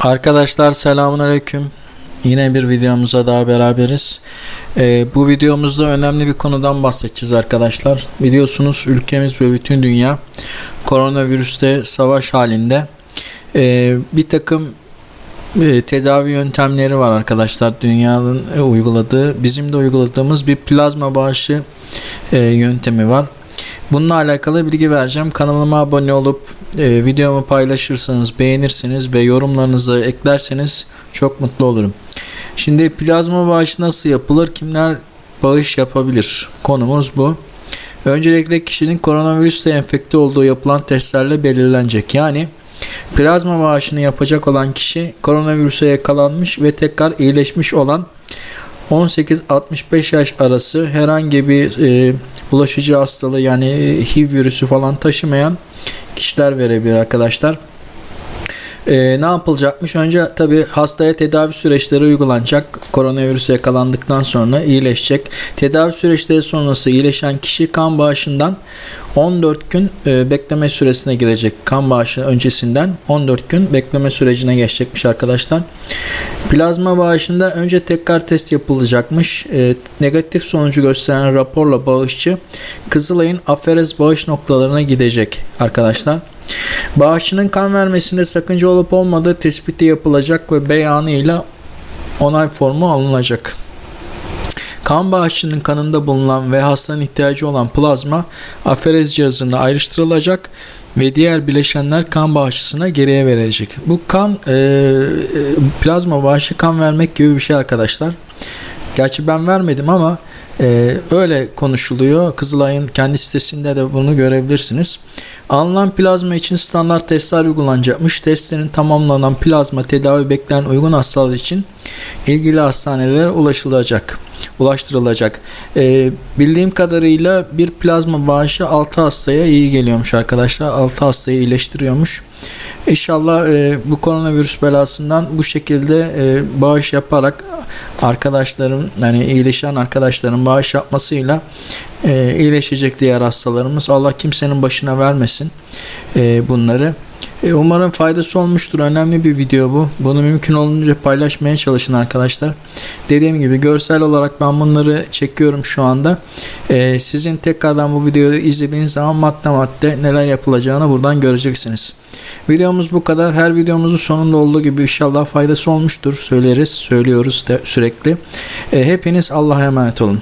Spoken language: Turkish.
Arkadaşlar selamünaleyküm. Yine bir videomuza daha beraberiz. Ee, bu videomuzda önemli bir konudan bahsedeceğiz arkadaşlar. Biliyorsunuz ülkemiz ve bütün dünya koronavirüste savaş halinde. Ee, bir takım e, tedavi yöntemleri var arkadaşlar dünyanın e, uyguladığı. Bizim de uyguladığımız bir plazma bağışı e, yöntemi var. Bununla alakalı bilgi vereceğim. Kanalıma abone olup e, videomu paylaşırsanız, beğenirseniz ve yorumlarınızı eklerseniz çok mutlu olurum. Şimdi plazma bağışı nasıl yapılır? Kimler bağış yapabilir? Konumuz bu. Öncelikle kişinin koronavirüsle enfekte olduğu yapılan testlerle belirlenecek. Yani plazma bağışını yapacak olan kişi koronavirüse yakalanmış ve tekrar iyileşmiş olan 18-65 yaş arası herhangi bir e, bulaşıcı hastalığı yani HIV virüsü falan taşımayan kişiler verebilir arkadaşlar. E, ne yapılacakmış? Önce tabi hastaya tedavi süreçleri uygulanacak. Koronavirüse yakalandıktan sonra iyileşecek. Tedavi süreçleri sonrası iyileşen kişi kan bağışından 14 gün e, bekleme süresine girecek. Kan bağışı öncesinden 14 gün bekleme sürecine geçecekmiş arkadaşlar. Plazma bağışında önce tekrar test yapılacakmış. E, negatif sonucu gösteren raporla bağışçı Kızılay'ın aferez bağış noktalarına gidecek arkadaşlar. Bağışçının kan vermesinde sakınca olup olmadığı tespiti yapılacak ve beyanı ile onay formu alınacak. Kan bağışçının kanında bulunan ve hastanın ihtiyacı olan plazma aferez cihazına ayrıştırılacak ve diğer bileşenler kan bağışçısına geriye verilecek. Bu kan e, plazma bağışı kan vermek gibi bir şey arkadaşlar. Gerçi ben vermedim ama ee, öyle konuşuluyor. Kızılay'ın kendi sitesinde de bunu görebilirsiniz. Alınan plazma için standart testler uygulanacakmış. Testlerin tamamlanan plazma tedavi bekleyen uygun hastalar için ilgili hastanelere ulaşılacak, ulaştırılacak. Ee, bildiğim kadarıyla bir plazma bağışı 6 hastaya iyi geliyormuş arkadaşlar. 6 hastayı iyileştiriyormuş. İnşallah e, bu koronavirüs belasından bu şekilde e, bağış yaparak arkadaşlarım yani iyileşen arkadaşlarım bağış yapmasıyla e, iyileşecek diğer hastalarımız. Allah kimsenin başına vermesin e, bunları. E, umarım faydası olmuştur. Önemli bir video bu. Bunu mümkün olunca paylaşmaya çalışın arkadaşlar. Dediğim gibi görsel olarak ben bunları çekiyorum şu anda. E, sizin tekrardan bu videoyu izlediğiniz zaman madde madde neler yapılacağını buradan göreceksiniz. Videomuz bu kadar. Her videomuzun sonunda olduğu gibi inşallah faydası olmuştur. Söyleriz, söylüyoruz de sürekli. E, hepiniz Allah'a emanet olun.